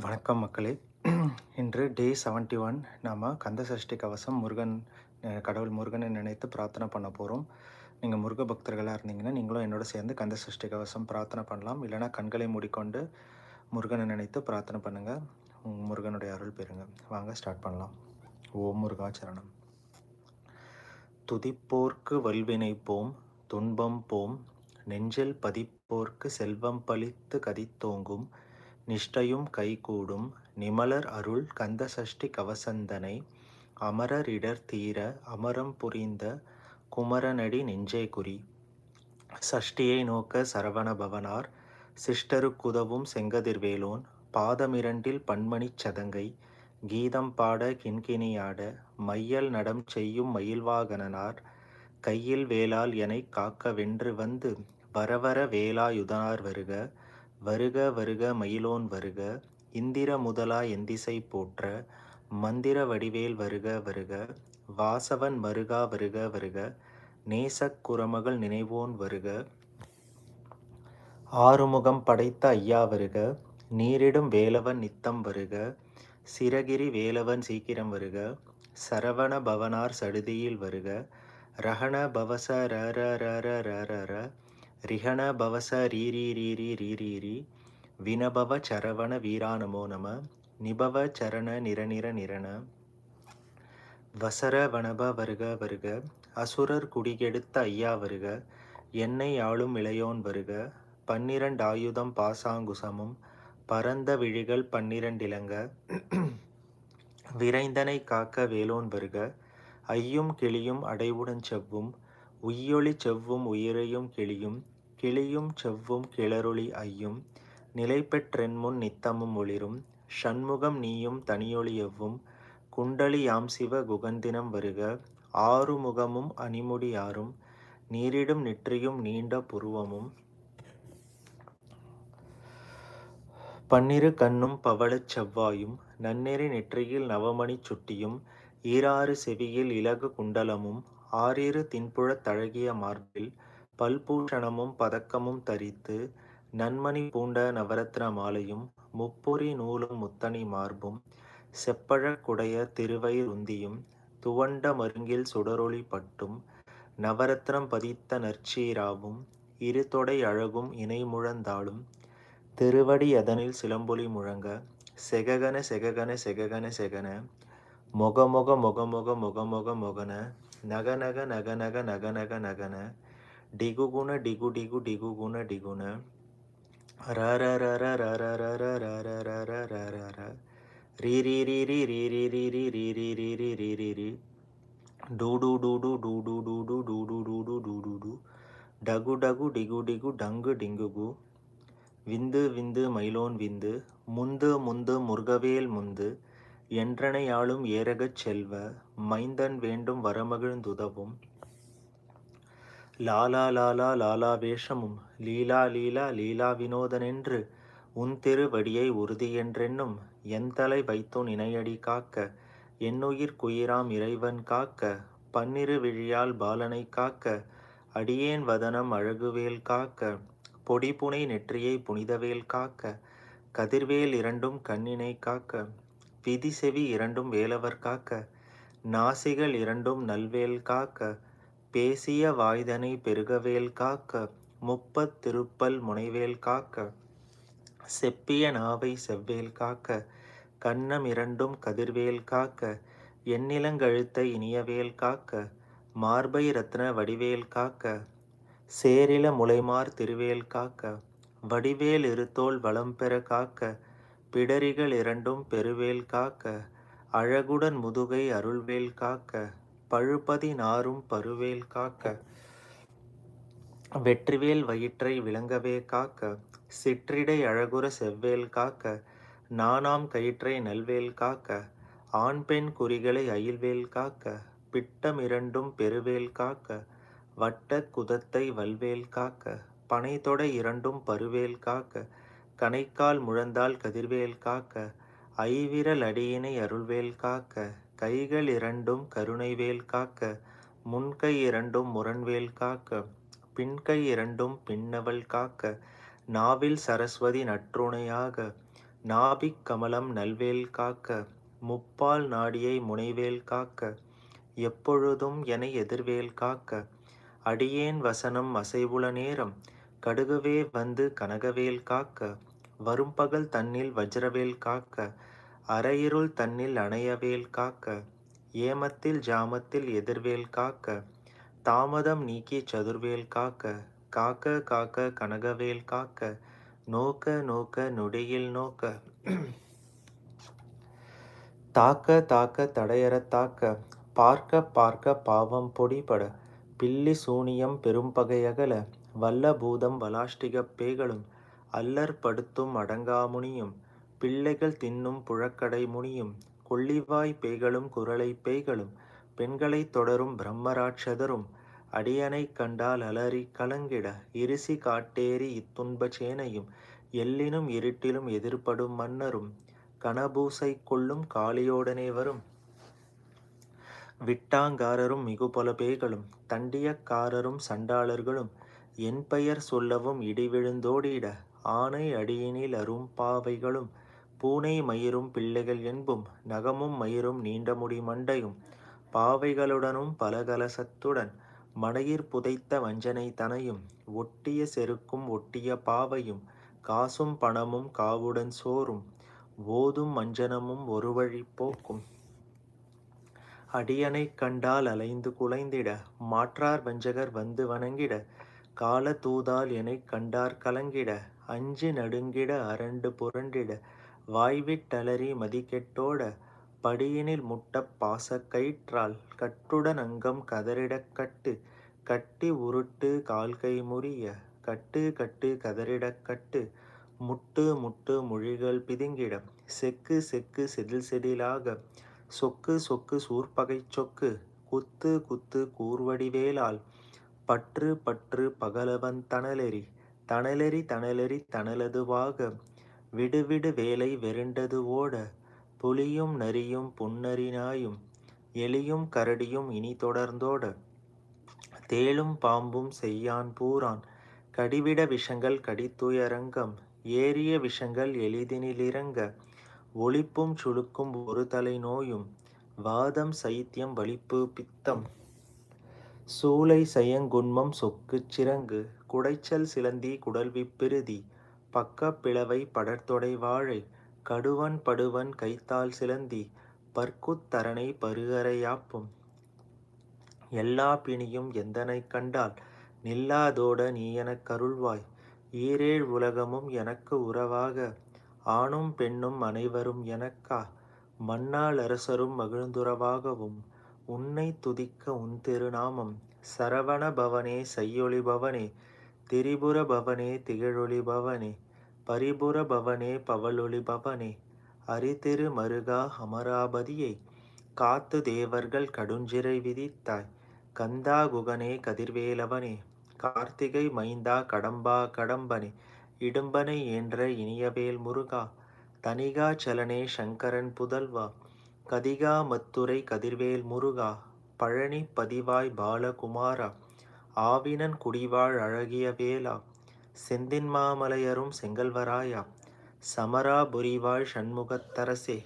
வணக்கம் மக்களே. இன்று டே செவன்ட்டி ஒன் நாம் கந்த சஷ்டி கவசம் முருகன் கடவுள் முருகனை நினைத்து பிரார்த்தனை பண்ண போகிறோம் நீங்கள் முருக பக்தர்களாக இருந்தீங்கன்னா நீங்களும் என்னோட சேர்ந்து கந்த சஷ்டி கவசம் பிரார்த்தனை பண்ணலாம். இல்லைனா கண்களை மூடிக்கொண்டு முருகனை நினைத்து பிரார்த்தனை பண்ணுங்கள் முருகனுடைய அருள் பெறுங்க. வாங்க ஸ்டார்ட் பண்ணலாம். ஓம் முருகாச்சரணம் துதிப்போர்க்கு வல்வினை போம் துன்பம் போம் நெஞ்சில் பதிப்போர்க்கு செல்வம் பழித்து கதித்தோங்கும் நிஷ்டையும் கைகூடும் நிமலர் அருள் கந்த சஷ்டி கவசந்தனை அமரரிடர் தீர அமரம் புரிந்த குமரனடி நெஞ்சே குறி. சஷ்டியை நோக்க சரவண பவனார் சிஷ்டருக்குதவும் செங்கதிர்வேலோன் பாதமிரண்டில் பன்மணிச் சதங்கை கீதம் பாட கிண்கிணியாட மையல் நடம் செய்யும் மயில்வாகனனார் கையில் வேலால் எனை காக்க வென்று வந்து வரவர வேலாயுதனார் வருக வருக வருக மயிலோன் வருக இந்திர முதலா எந்திசை போற்ற மந்திர வடிவேல் வருக வருக வாசவன் மருகா வருக வருக நேசக் குரமகள் நினைவோன் வருக. ஆறுமுகம் படைத்த ஐயா வருக நீரிடும் வேலவன் நித்தம் வருக சிரகிரி வேலவன் சீக்கிரம் வருக சரவண பவனார் சடுதியில் வருக ரஹண பவச ர ர ர ர ர ர ர ரிஹண பவச ரீரி ரீரி ரீ ரீ வினபவ சரவண வீரா நமோ நம நிபவ சரண நிரநிர நிரண வசர வனப வருக வருக அசுரர் குடிகெடுத்த ஐயா வருக என்னை ஆளும் இளையோன் வருக பன்னிரண்டு ஆயுதம் பாசாங்குசமும் பரந்த விழிகள் பன்னிரண்டிலங்க விரைந்தனை காக்க வேலோன் வருக ஐயும் கிளியும் அடைவுடன் செவ்வும் உய்யொளி செவ்வும் உயிரையும் கிளியும் கிளியும் செவ்வும் கிளறொளி ஐயும் நிலைபெற்றென்முன் நித்தமும் ஒளிரும். ஷண்முகம் நீயும் தனியொளி எவ்வும் குண்டலி யாம் சிவ குகந்தினம் வருக. ஆறுமுகமும் அணிமுடி யாரும் நீரிடும் நெற்றியும் நீண்ட புருவமும். பன்னிரு கண்ணும் பவளச் செவ்வாயும் நன்னெறி நெற்றியில் நவமணி சுட்டியும் ஈராறு செவியில் இலகு குண்டலமும் ஆறிரு தின்புழத் தழகிய மார்பில் பல்பூஷணமும் பதக்கமும் தரித்து நன்மணி பூண்ட நவரத்ன மாலையும் முப்பொறி நூலும் முத்தணி மார்பும் செப்பழக்குடைய திருவை உந்தியும் துவண்ட மருங்கில் சுடரொளி பட்டும் நவரத்னம் பதித்த நற்சீராவும் இரு தொடை அழகும் இணைமுழந்தாளும் திருவடி அதனில் சிலம்பொலி முழங்க செககன செககன செககன செகன மொகமொக மொகமொக மொகமொக மொகன நக நக நக நகன டிகு குண நகன டிகு டிகு டிகுகுண டிகுண ர ர ர ர ர ர ர ர ர ர ர ர ர ர ர ரீ ரீ ரீ ரீ ரீ ரீ ரீ ரீ ரீ ரீ ரீ ரீ ரீ ரீ ரீ டூ டூ டூ டூ டூ டூ டூ டூ டூ டூ டூ டூ டூ டூ டூ டகு டகு டிகு டிகு டங்கு டிங்குகு விந்து விந்து மயிலோன் விந்து முந்து முந்து முருகவேல் முந்து என்றனையாளும் ஏறகச் செல்வ மைந்தன் வேண்டும் வரமகிழ்ந்துதவும் லாலா லாலா லாலா வேஷமும் லீலா லீலா லீலா வினோதனென்று உன் திருவடியை உறுதியென்றென்னும் எந்தலை வைத்தோன் இணையடி காக்க என்னுயிர் குயிராம் இறைவன் காக்க பன்னிரு விழியால் பாலனை காக்க அடியேன் வதனம் அழகுவேல் காக்க பொடிப்புனை நெற்றியை புனிதவேல் காக்க கதிர்வேல் இரண்டும் கண்ணினை காக்க விதி செவி இரண்டும் வேலவர் காக்க நாசிகள் இரண்டும் நல்வேல் காக்க பேசிய வாய்தனை பெருகவேல் காக்க முப்பத் திருப்பல் முனைவேல் காக்க செப்பிய நாவை செவ்வேல் காக்க கன்னம் இரண்டும் கதிர்வேல் காக்க எண்ணிலங்கழுத்தை இனியவேல் காக்க மார்பை ரத்ன வடிவேல் காக்க சேரில முளைமார் திருவேல் காக்க வடிவேல் இருத்தோல் வளம் பெற காக்க பிடரிகள் இரண்டும் பெருவேல் காக்க அழகுடன் முதுகை அருள்வேல் காக்க பழுபதி நாரும் பருவேல் காக்க. வெற்றிவேல் வயிற்றை விளங்கவே காக்க. சிற்றிடை அழகுற செவ்வேல் காக்க. நானாம் கயிற்றை நல்வேல் காக்க. ஆண் பெண் குறிகளை அயில்வேல் காக்க. பிட்டம் இரண்டும் பெருவேல் காக்க. வட்ட குதத்தை வல்வேல் காக்க. பனைத்தொடை இரண்டும் பருவேல் காக்க. கணைக்கால் முழந்தால் கதிர்வேல் காக்க. ஐவிரல் அடியினை அருள்வேல் காக்க. கைகள் இரண்டும் கருணைவேல் காக்க முன்கை இரண்டும் முரண்வேல் காக்க பின்கை இரண்டும் பின்னவள் காக்க நாவில் சரஸ்வதி நற்றுணையாக நாபிக் கமலம் நல்வேல் காக்க முப்பால் நாடியை முனைவேல் காக்க எப்பொழுதும் என எதிர்வேல் காக்க அடியேன் வசனம் அசைவுள நேரம் கடுகவே வந்து கனகவேல் காக்க வரும்பகல் தன்னில் வஜ்ரவேல் காக்க அரையிருள் தன்னில் அணையவேல் காக்க ஏமத்தில் ஜாமத்தில் எதிர்வேல் காக்க தாமதம் நீக்கி சதுர்வேல் காக்க காக்க காக்க கனகவேல் காக்க நோக்க நோக்க நொடியில் நோக்க தாக்க தாக்க தடையற தாக்க பார்க்க பார்க்க பாவம் பொடிபட பில்லி சூனியம் பெரும்பகையகல வல்ல பூதம் வலாஷ்டிகப் பேய்களும் அல்லற்படுத்தும் அடங்காமுனியும் பிள்ளைகள் தின்னும் புழக்கடை முனியும் கொள்ளிவாய் பேய்களும் குரலை பேய்களும் பெண்களைத் தொடரும் பிரம்மராட்சதரும் அடியனை கண்டால் அலறி கலங்கிட இருசி காட்டேறி இத்துன்ப சேனையும் எல்லினும் இருட்டிலும் எதிர்ப்படும் மன்னரும் கனபூசை கொள்ளும் காளியோடனே வரும். விட்டாங்காரரும் மிகுபல பேய்களும் தண்டியக்காரரும் சண்டாளர்களும் என் பெயர் சொல்லவும் இடிவிழுந்தோடிட ஆனை அடியினில் அரும் பாவைகளும் பூனை மயிரும் பிள்ளைகள் என்பும் நகமும் மயிரும் நீண்ட முடி மண்டையும் பாவைகளுடனும் பலகலசத்துடன் மனையிற் புதைத்த வஞ்சனை தனையும் ஒட்டிய செருக்கும் ஒட்டிய பாவையும் காசும் பணமும் காவுடன் சோறும் ஓதும் மஞ்சனமும் ஒரு வழி போக்கும். அடியனை கண்டால் அலைந்து குலைந்திட மாற்றார் வஞ்சகர் வந்து வணங்கிட கால தூதால் எனைக் கண்டார் கலங்கிட அஞ்சு நடுங்கிட அரண்டு புரண்டிட வாய்விட்டலறி மதிக்கெட்டோட படியினில் முட்டப் பாசக்கயிற்றால் கட்டுடன் அங்கம் கதறிடக் கட்டு கட்டி உருட்டு கால்கை முறிய கட்டு கட்டு கதறிடக் கட்டு முட்டு முட்டு மொழிகள் பிதுங்கிட செக்கு செக்கு செதில் செதிலாக சொக்கு சொக்கு சூர்பகைச் சொக்கு குத்து குத்து கூர்வடிவேலால் பற்று பற்று பகலவன் தணலெறி தணலெறி தணலெறி தணலதுவாக விடுவிடு வேலை வெருண்டது ஓட புலியும் நரியும் புன்னரினாயும் எலியும் கரடியும் இனி தொடர்ந்தோட. தேளும் பாம்பும் செய்யான் பூரான் கடிவிட விஷங்கள் கடித்துயரங்கம் ஏறிய விஷங்கள் எளிதினிலிறங்க ஒளிப்பும் சுழுக்கும் ஒரு தலை நோயும் வாதம் சைத்தியம் வலிப்பு பித்தம். சூளை சயங்குன்மம் சொக்குச் சிறங்கு குடைச்சல் சிலந்தி குடல்விப்பிருதி பக்கப் பிளவை படர்தொடை வாழை கடுவன் படுவன் கைத்தால் சிலந்தி பற்குத் பருகரையாப்பும் எல்லா பிணியும் எந்தனைக் கண்டால்? நில்லாதோட நீ எனக் கருள்வாய். ஈரேழ் உலகமும் எனக்கு உறவாக. ஆணும் பெண்ணும் அனைவரும் எனக்கா? மன்னால் அரசரும் மகிழ்ந்துறவாகவும். உன்னை துதிக்க உன் திருநாமம். சரவண பவனே செய்யொளி பவனே திரிபுர பவனே திகழொளி பவனே. பரிபுர பவனே பவலொளி பவனே அரிதிரு மருகா அமராபதியை காத்து தேவர்கள் கடுஞ்சிறை விதித்தாய் கந்தா குகனே கதிர்வேலவனே கார்த்திகை மைந்தா கடம்பா கடம்பனே இடும்பனை என்ற இனியவேல் முருகா தனிகா சலனே சங்கரன் புதல்வா கதிகா மத்துரை கதிர்வேல் முருகா பழனி பதிவாய் பாலகுமாரா ஆவினன் குடிவாழ் அழகிய வேலா செந்தின்மாமலையரும் செங்கல்வராயா சமராபுரிவாழ் சண்முகத்தரசே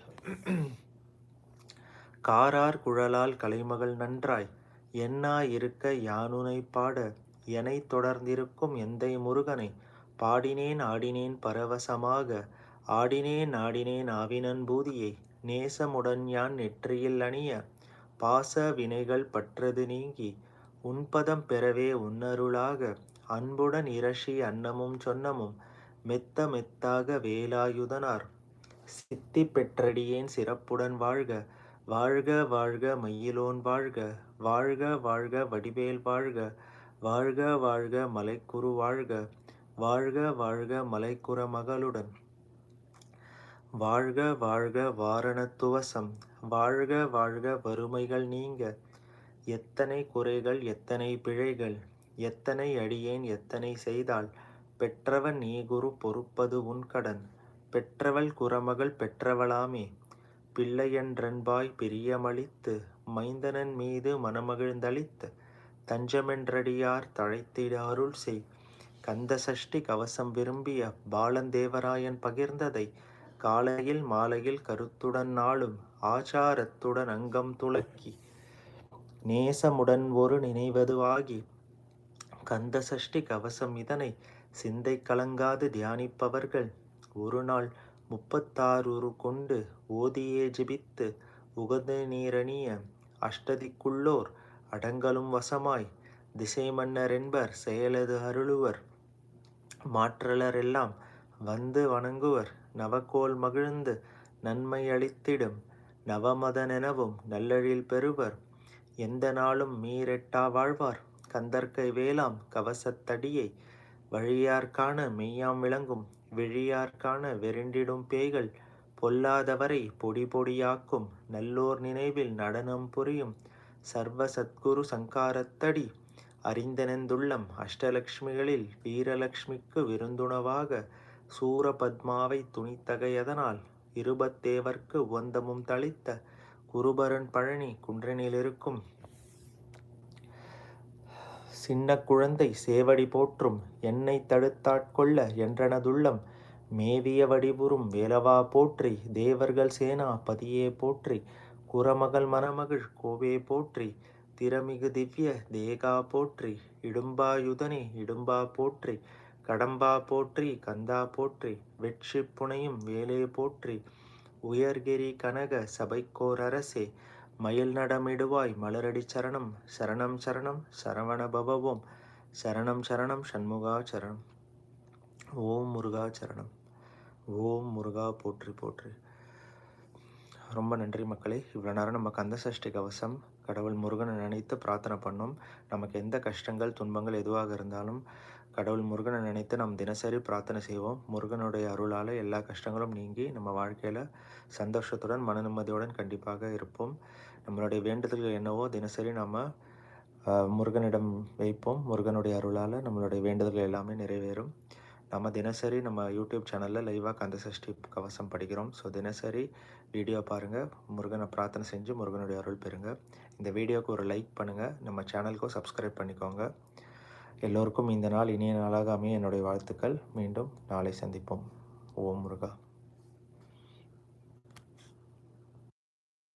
காரார் குழலால் கலைமகள் நன்றாய். என்னா இருக்க யானுனை பாட? எனைத் தொடர்ந்திருக்கும் எந்தை முருகனை? பாடினேன் ஆடினேன் பரவசமாக. ஆடினேன் ஆடினேன் ஆவினன் பூதியை. நேசமுடன் யான் நெற்றியில் அணிய? பாச வினைகள் பற்றது நீங்கி. உன்பதம் பெறவே உன்னருளாக. அன்புடன் இரஷி அன்னமும் சொன்னமும் மெத்த மெத்தாக வேலாயுதனார். சித்தி பெற்றடியேன் சிறப்புடன் வாழ்க வாழ்க வாழ்க மயிலோன் வாழ்க வாழ்க வாழ்க வடிவேல் வாழ்க வாழ்க வாழ்க மலைக்குரு வாழ்க வாழ்க வாழ்க மலைக்குற மகளுடன். வாழ்க வாழ்க வாரணத்துவசம் வாழ்க வாழ்க வறுமைகள் நீங்க எத்தனை குறைகள் எத்தனை பிழைகள் எத்தனை அடியேன் எத்தனை செய்தால்? பெற்றவன் நீ குரு பொறுப்பது உன் கடன். பெற்றவள் குறமகள் பெற்றவளாமே. பிள்ளையன்றன்பாய் பிரியமளித்து மைந்தனன் மீது மனமகிழ்ந்தளித்து தஞ்சமென்றடியார் தழைத்திட அருள் செய். கந்த சஷ்டி கவசம் விரும்பிய பாலந்தேவராயன் பகிர்ந்ததை காலையில் மாலையில் கருத்துடன் நாளும் ஆச்சாரத்துடன் அங்கம் துலக்கி நேசமுடன் ஒரு நினைவதுவாகி கந்த சஷ்டி கவசம் இதனை சிந்தை கலங்காது தியானிப்பவர்கள். ஒரு நாள் முப்பத்தாறு கொண்டு ஓதியே ஜிபித்து உகந்த நீரணிய அஷ்டதிக்குள்ளோர் அடங்கலும் வசமாய் திசை மன்னர் என்பர் செயலது அருளுவர். மாற்றலரெல்லாம் வந்து வணங்குவர். நவக்கோல் மகிழ்ந்து நன்மை அளித்திடும். நவமதனெனவும் நல்லழில் பெறுவர். எந்த நாளும் மீரெட்டா வாழ்வார். கந்தர்க்கை வேளாம் கவசத்தடியை வழியார்கான மெய்யாம் விளங்கும் விழியார்கான வெறிண்டிடும் பேய்கள் பொல்லாதவரை பொடி பொடியாக்கும் நல்லோர் நினைவில் நடனம் புரியும் சர்வ சத்குரு சங்காரத்தடி அறிந்தனந்துள்ளம் அஷ்டலக்ஷ்மிகளில் வீரலக்ஷ்மிக்கு விருந்துணவாக சூரபத்மாவை துணித்தகையதனால் இருபத்தேவர்க்கு ஒந்தமும் தளித்த குருபரன் பழனி குன்றனிலிருக்கும் சின்ன குழந்தை சேவடி போற்றும் என்னை தடுத்தாட்கொள்ள என்றனதுள்ளம். மேவிய வடிவுறும் வேலவா போற்றி தேவர்கள் சேனா பதியே போற்றி. குரமகள் மணமகள் கோவே போற்றி திறமிகு திவ்ய தேகா போற்றி. இடும்பாயுதனே இடும்பா போற்றி. கடம்பா போற்றி கந்தா போற்றி. வெற்றி புனையும் வேலே போற்றி. உயர்கிரி கனக சபைக்கோர் அரசே மயில் நடமிடுவாய் மலரடி சரணம் சரணம் சரணம் சரவண பவவோம் சரணம் சரணம் சண்முகா சரணம். ஓம் முருகா சரணம். ஓம் முருகா போற்றி போற்றி. ரொம்ப நன்றி மக்களே. இவ்வளோ நேரம் நம்ம கந்த சஷ்டி கவசம் கடவுள் முருகனை நினைத்து பிரார்த்தனை பண்ணோம். நமக்கு எந்த கஷ்டங்கள் துன்பங்கள் எதுவாக இருந்தாலும் கடவுள் முருகனை நினைத்து நாம் தினசரி பிரார்த்தனை செய்வோம். முருகனுடைய அருளால் எல்லா கஷ்டங்களும் நீங்கி நம்ம வாழ்க்கையில் சந்தோஷத்துடன் மன நிம்மதியுடன் கண்டிப்பாக இருப்போம். நம்மளுடைய வேண்டுதல்கள் என்னவோ தினசரி நம்ம முருகனிடம் வைப்போம். முருகனுடைய அருளால் நம்மளுடைய வேண்டுதல்கள் எல்லாமே நிறைவேறும். நம்ம தினசரி நம்ம யூடியூப் சேனலில் லைவாக கந்த சஷ்டி கவசம் படிக்கிறோம். ஸோ தினசரி வீடியோ பாருங்கள் முருகனை பிரார்த்தனை செஞ்சு முருகனுடைய அருள் பெறுங்க. இந்த வீடியோவுக்கு ஒரு லைக் பண்ணுங்கள் நம்ம சேனலுக்கும் சப்ஸ்கிரைப் பண்ணிக்கோங்க. எல்லோருக்கும் இந்த நாள் இனிய நாளாக அமைய என்னுடைய வாழ்த்துக்கள். மீண்டும் நாளை சந்திப்போம். ஓம் முருகா.